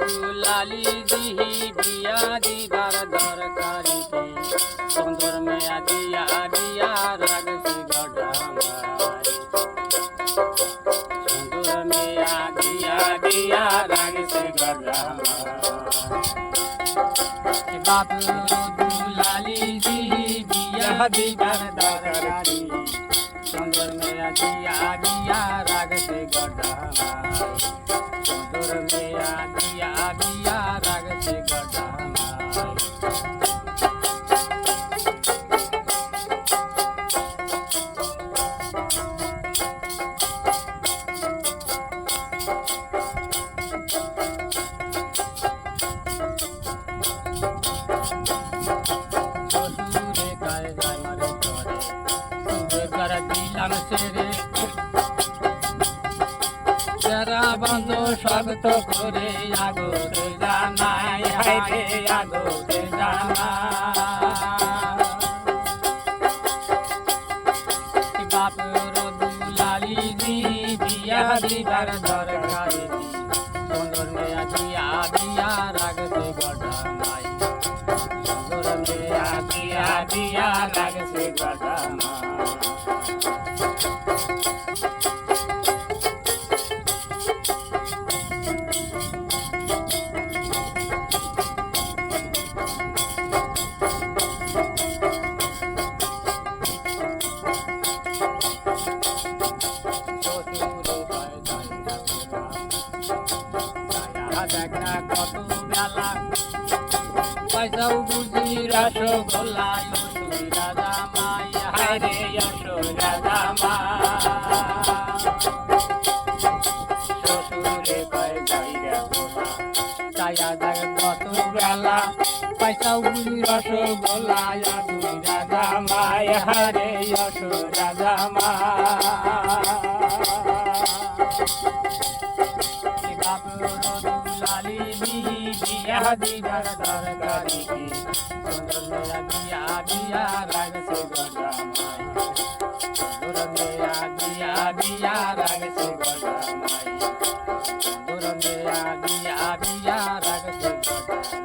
দুলালি দিহি বিয়া দিবার দরকারি সুন্দর মেয়া দিয়া দিয়া রাগছি গডামারি সুন্দর মেয়া দিয়া দিয়া রাগছি গডামারি বাপুর দুলালি দিহি বিয়া দিবার দরকারি সুন্দর মেয়া দিয়া দিয়া রাগছি গডামারি সুন্দর মেয়া দিয়া দিয়া যারা বন্ধ স্বাগত করে আগতে জানাই হাইরে আগতে জানাই বাপুর দি বিয়া দিবার দরকারি সুন্দর মেয়া দিয়া দিয়া রাগতে গডামাই সুন্দর মেয়া দিয়া দিয়া রাগতে গডামাই কত বেলা পয়সাও বুঝি রসগোল্লা অসুরি রাজা মাই হায়রে অসুর রাজা মা শ্বশুরে কয় যাইরা গোলা। চায়া দেখ কত বেলা পয়সাও বুঝি রসগোল্লা অসুরি রাজা মাই মা লালি दी दर दर करी की सुंदर मेरा दिया दिया, राग से गजा माई। सुंदर मेरा दिया दिया, राग से गजा माई। सुंदर मेरा दिया दिया, राग से गजा